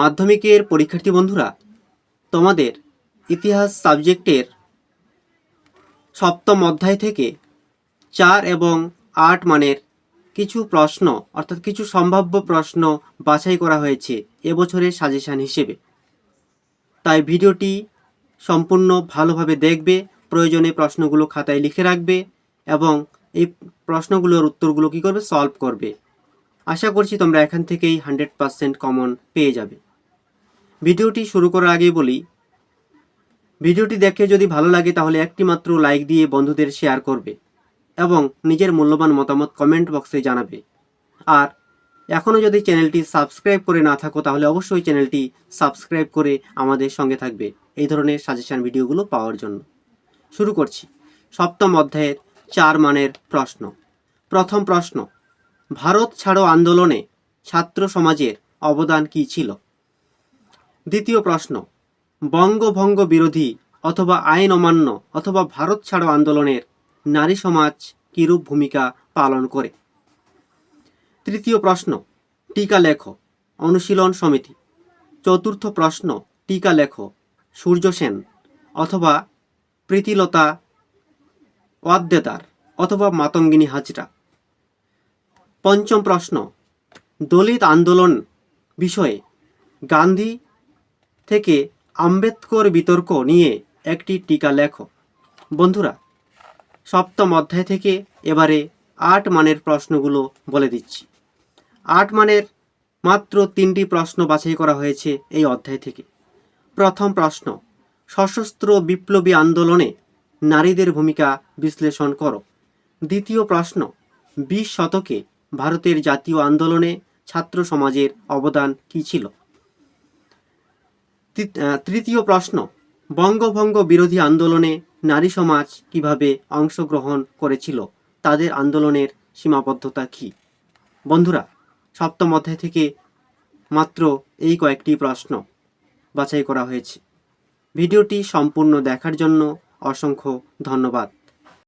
মাধ্যমিকের পরীক্ষার্থী বন্ধুরা, তোমাদের ইতিহাস সাবজেক্টের সপ্তম অধ্যায় থেকে চার এবং আট মানের কিছু প্রশ্ন, অর্থাৎ কিছু সম্ভাব্য প্রশ্ন বাছাই করা হয়েছে এবছরের সাজেশান হিসেবে। তাই ভিডিওটি সম্পূর্ণ ভালোভাবে দেখবে, প্রয়োজনে প্রশ্নগুলো খাতায় লিখে রাখবে এবং এই প্রশ্নগুলোর উত্তরগুলো কী করবে? সলভ করবে। আশা করছি তোমরা এখান থেকেই হান্ড্রেড পারসেন্ট কমন পেয়ে যাবে। ভিডিওটি শুরু করার আগেই বলি, ভিডিওটি দেখে যদি ভালো লাগে তাহলে একটি মাত্র লাইক দিয়ে বন্ধুদের শেয়ার করবে এবং নিজের মূল্যবান মতামত কমেন্ট বক্সে জানাবে। আর এখনও যদি চ্যানেলটি সাবস্ক্রাইব করে না থাকো তাহলে অবশ্যই চ্যানেলটি সাবস্ক্রাইব করে আমাদের সঙ্গে থাকবে এই ধরনের সাজেশান ভিডিওগুলো পাওয়ার জন্য। শুরু করছি। সপ্তম অধ্যায়ের চার মানের প্রশ্ন। প্রথম প্রশ্ন, ভারত ছাড়ো আন্দোলনে ছাত্র সমাজের অবদান কী ছিল? দ্বিতীয় প্রশ্ন, বঙ্গভঙ্গ বিরোধী অথবা আইন অমান্য অথবা ভারত ছাড়ো আন্দোলনের নারী সমাজ কিরূপ ভূমিকা পালন করে? তৃতীয় প্রশ্ন, টিকা লেখ, অনুশীলন সমিতি। চতুর্থ প্রশ্ন, টিকা লেখ, সূর্য সেন অথবা প্রীতিলতা ওয়াদ্দেদার অথবা মাতঙ্গিনী হাজরা। পঞ্চম প্রশ্ন, দলিত আন্দোলন বিষয়ে গান্ধী থেকে আম্বেদকর বিতর্ক নিয়ে একটি টিকা লেখো। বন্ধুরা, সপ্তম অধ্যায় থেকে এবারে আট মানের প্রশ্নগুলো বলে দিচ্ছি। আট মানের মাত্র তিনটি প্রশ্ন বাছাই করা হয়েছে এই অধ্যায় থেকে। প্রথম প্রশ্ন, সশস্ত্র বিপ্লবী আন্দোলনে নারীদের ভূমিকা বিশ্লেষণ করো। দ্বিতীয় প্রশ্ন, বিশ শতকে ভারতের জাতীয় আন্দোলনে ছাত্র সমাজের অবদান কী ছিল? তৃতীয় প্রশ্ন, বঙ্গভঙ্গ বিরোধী আন্দোলনে নারী সমাজ কীভাবে অংশগ্রহণ করেছিল? তাদের আন্দোলনের সীমাবদ্ধতা কী? বন্ধুরা, সপ্তম অধ্যায় থেকে মাত্র এই কয়েকটি প্রশ্ন বাছাই করা হয়েছে। ভিডিওটি সম্পূর্ণ দেখার জন্য অসংখ্য ধন্যবাদ।